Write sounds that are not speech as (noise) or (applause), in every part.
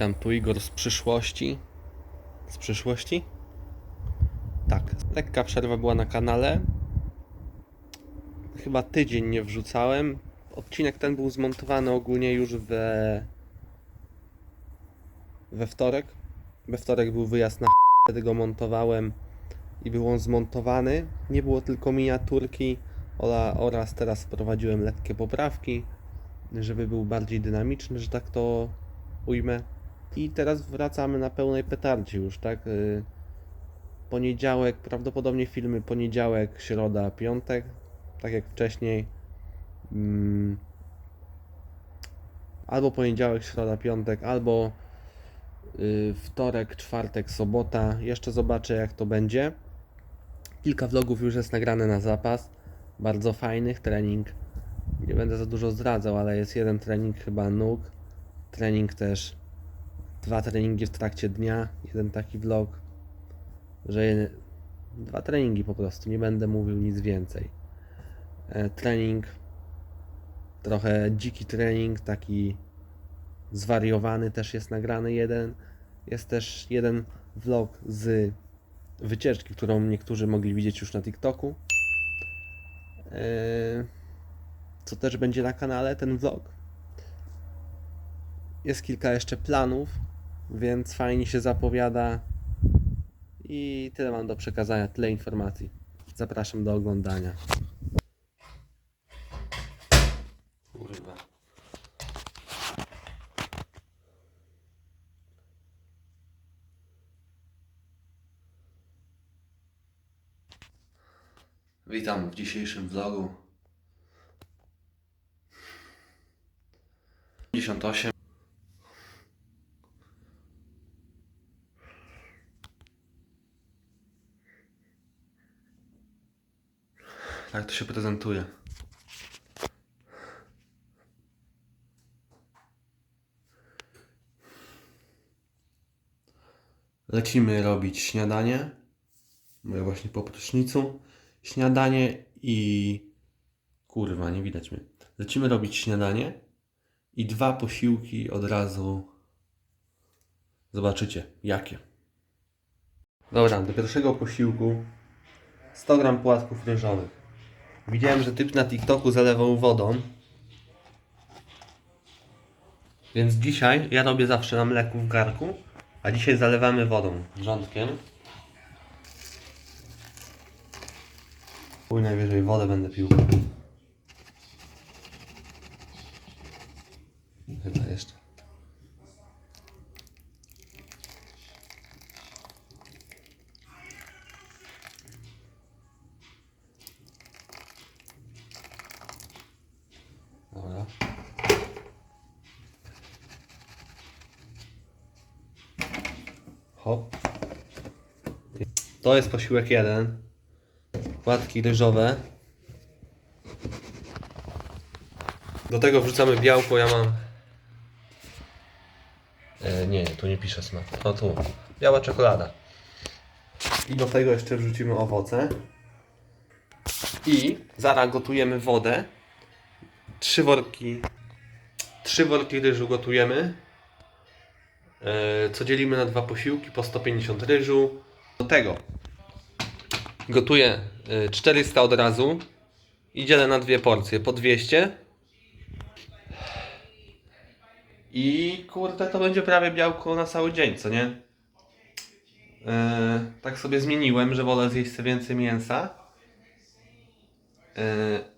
Witam, tu Igor z przyszłości. Z przyszłości? Tak, lekka przerwa była na kanale. Chyba tydzień nie wrzucałem. Odcinek ten był zmontowany ogólnie już we... we wtorek. We wtorek był wyjazd na wtedy go montowałem i był on zmontowany. Nie było tylko miniaturki oraz teraz wprowadziłem lekkie poprawki, żeby był bardziej dynamiczny, że tak to ujmę. I teraz wracamy na pełnej petardzie już, tak? Y, Poniedziałek, prawdopodobnie filmy poniedziałek, środa, piątek, tak jak wcześniej. Mm. Albo poniedziałek, środa, piątek, albo y, wtorek, czwartek, sobota. Jeszcze zobaczę jak to będzie. Kilka vlogów już jest nagrane na zapas. Bardzo fajnych. Trening. Nie będę za dużo zdradzał, ale jest jeden trening chyba nóg. Trening też. Dwa treningi w trakcie dnia. Jeden taki vlog. Że dwa treningi po prostu. Nie będę mówił nic więcej. E, trening. Trochę dziki trening, taki zwariowany też jest nagrany jeden. Jest też jeden vlog z wycieczki, którą niektórzy mogli widzieć już na TikToku. Eee, Co też będzie na kanale, ten vlog. Jest kilka jeszcze planów, więc fajnie się zapowiada. I tyle mam do przekazania, tyle informacji. Zapraszam do oglądania. Kurwa. Witam w dzisiejszym vlogu. 58. Tak to się prezentuje. Lecimy robić śniadanie. Mówię właśnie po prysznicu. Śniadanie i. Kurwa, nie widać mnie. Lecimy robić śniadanie i dwa posiłki od razu. Zobaczycie, jakie. Dobra, do pierwszego posiłku 100 gram płatków ryżowych. Widziałem, że typ na TikToku zalewał wodą. Więc dzisiaj ja robię zawsze na mleku w garku, a dzisiaj zalewamy wodą, wrzątkiem. Chuj, najwyżej wodę będę pił. Chyba jeszcze. Hop. To jest posiłek jeden. Płatki ryżowe. Do tego wrzucamy białko, ja mam... E, nie, tu nie piszę smak. O tu. Biała czekolada. I do tego jeszcze wrzucimy owoce. I zaraz gotujemy wodę. Trzy worki... Trzy worki ryżu gotujemy. E, co dzielimy na dwa posiłki po 150 ryżu. Do tego gotuję y, 400 od razu i dzielę na dwie porcje po 200 i kurde to będzie prawie białko na cały dzień, co nie? Yy, tak sobie zmieniłem, że wolę zjeść sobie więcej mięsa yy,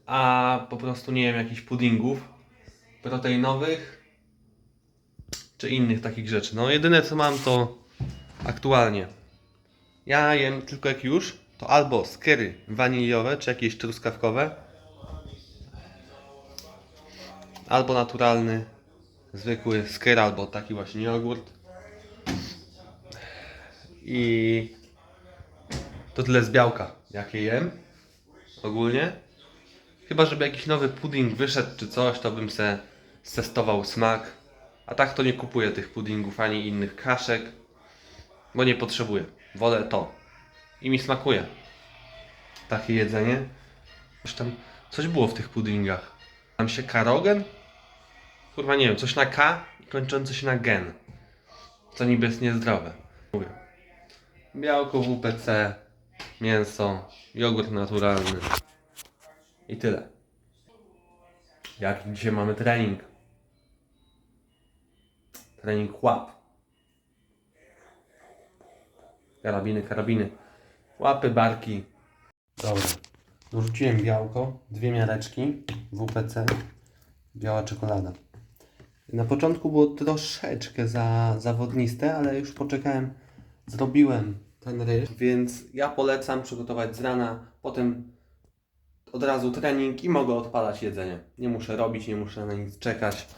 a po prostu nie jem jakichś puddingów proteinowych czy innych takich rzeczy. No jedyne co mam to aktualnie ja jem tylko jak już, to albo skyry waniliowe, czy jakieś truskawkowe, albo naturalny, zwykły skyr, albo taki właśnie jogurt. I to tyle z białka, jakie jem ogólnie. Chyba, żeby jakiś nowy pudding wyszedł czy coś, to bym se testował smak. A tak to nie kupuję tych puddingów ani innych kaszek, bo nie potrzebuję. Wolę to. I mi smakuje. Takie jedzenie. Coś tam, coś było w tych puddingach. Tam się karogen? Kurwa nie wiem, coś na K kończące się na gen. co niby jest niezdrowe. Mówię. Białko WPC, mięso, jogurt naturalny i tyle. Jaki dzisiaj mamy trening? Trening łap. Karabiny, karabiny. Łapy, barki. Dobra. Dorzuciłem białko, dwie miareczki WPC, biała czekolada. Na początku było troszeczkę za zawodniste, ale już poczekałem, zrobiłem ten ryż, więc ja polecam przygotować z rana, potem od razu trening i mogę odpalać jedzenie. Nie muszę robić, nie muszę na nic czekać.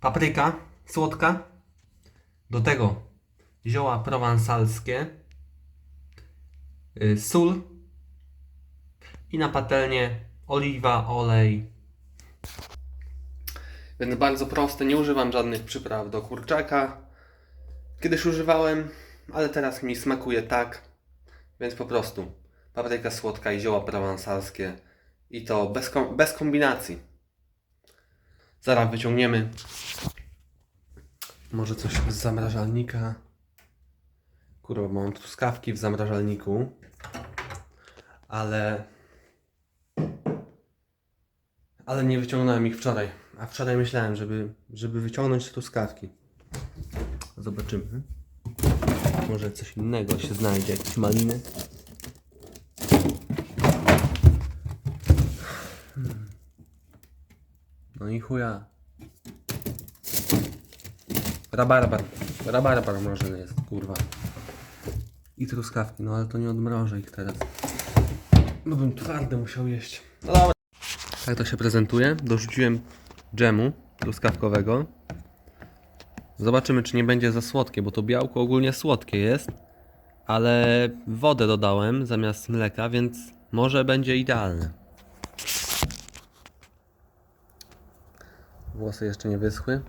Papryka słodka, do tego zioła prowansalskie, y, sól i na patelnię oliwa, olej. Więc bardzo proste, nie używam żadnych przypraw do kurczaka. Kiedyś używałem, ale teraz mi smakuje tak, więc po prostu papryka słodka i zioła prowansalskie i to bez, kom- bez kombinacji. Zaraz wyciągniemy może coś z zamrażalnika. Kurwa, mam truskawki w zamrażalniku, ale ale nie wyciągnąłem ich wczoraj. A wczoraj myślałem, żeby, żeby wyciągnąć truskawki. Zobaczymy. Może coś innego się znajdzie, jakieś maliny. Hmm. No i chuja. Rabarbar. Rabarbar może jest, kurwa. I truskawki, no ale to nie odmrożę ich teraz. No bym twarde musiał jeść. No dobra. Tak to się prezentuje. Dorzuciłem dżemu truskawkowego. Zobaczymy, czy nie będzie za słodkie, bo to białko ogólnie słodkie jest. Ale wodę dodałem zamiast mleka, więc może będzie idealne. Włosy jeszcze nie wyschły.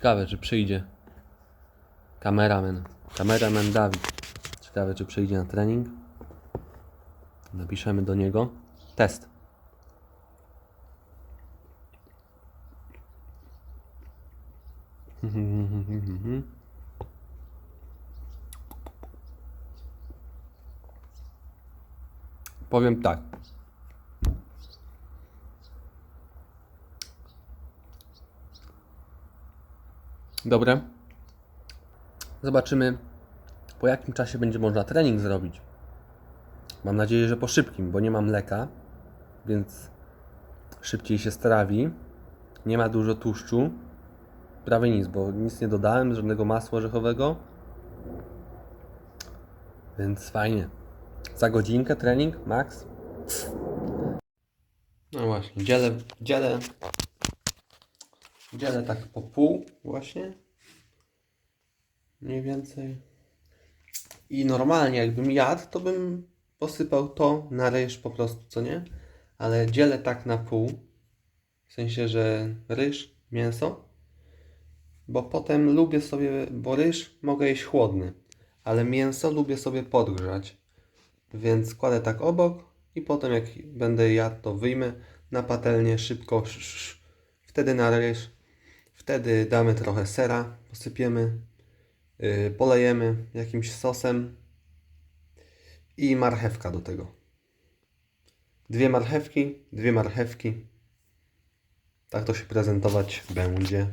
Ciekawe, czy przyjdzie kameraman. Kameraman Dawid. Ciekawe, czy przyjdzie na trening. Napiszemy do niego. Test. (laughs) Powiem tak. Dobre. Zobaczymy, po jakim czasie będzie można trening zrobić. Mam nadzieję, że po szybkim, bo nie mam mleka, więc szybciej się strawi. Nie ma dużo tłuszczu. Prawie nic, bo nic nie dodałem, żadnego masła orzechowego. Więc fajnie. Za godzinkę trening, max. No właśnie, dzielę, dzielę, dzielę tak po pół właśnie. Mniej więcej. I normalnie jakbym jadł, to bym posypał to na ryż po prostu, co nie? Ale dzielę tak na pół. W sensie, że ryż, mięso. Bo potem lubię sobie, bo ryż mogę jeść chłodny, ale mięso lubię sobie podgrzać. Więc kładę tak obok i potem jak będę jadł, to wyjmę na patelnię szybko. sz- sz- Wtedy na ryż. Wtedy damy trochę sera, posypiemy, yy, polejemy jakimś sosem i marchewka do tego. Dwie marchewki, dwie marchewki. Tak to się prezentować będzie.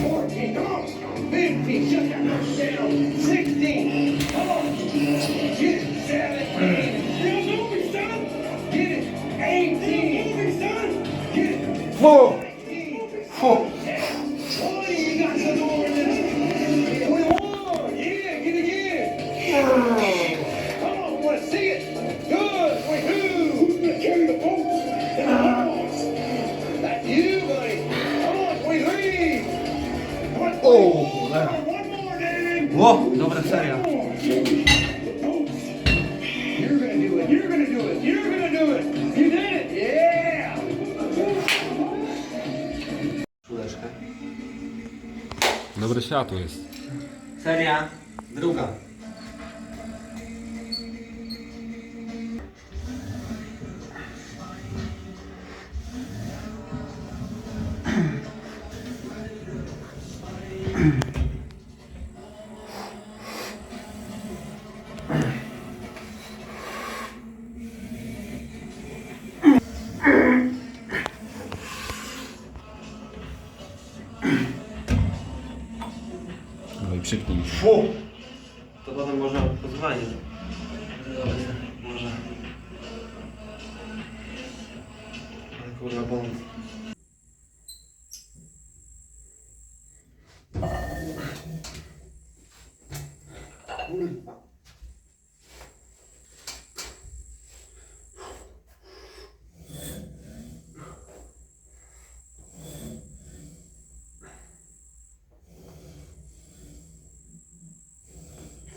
14, come on. 15, shut that mouth down. 16, come on. Get it. 17. Real movie, son. Get it. 18. Real movie, son. Get it. Whoa! You did it. Yeah. Szuleczkę. Dobre światło jest. Seria przyknij mi. Fu! To potem można pozwanie. Może. Ale kurwa błąd. Kurwa.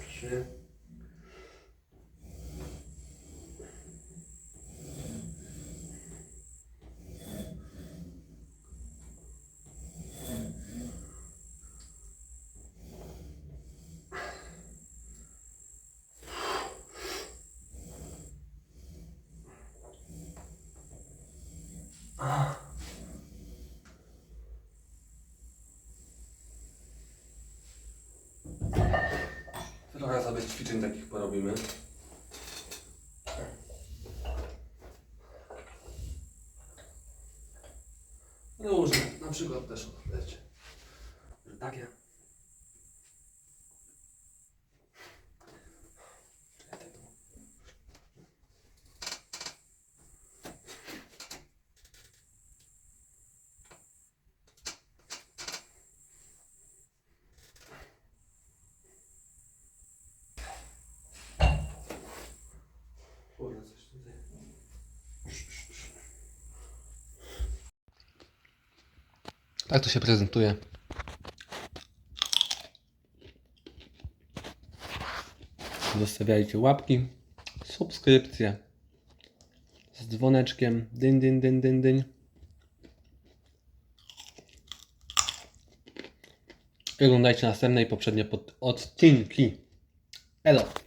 Trzy. Trochę sobie ćwiczeń takich porobimy. Różne, na przykład też że takie. Czekaj, tak. Kurde, coś tutaj. Tak to się prezentuje. Zostawiajcie łapki, subskrypcje z dzwoneczkiem. Dyn, dyn, dyn, dyn, dyn. I oglądajcie następne i poprzednie odcinki. Elo.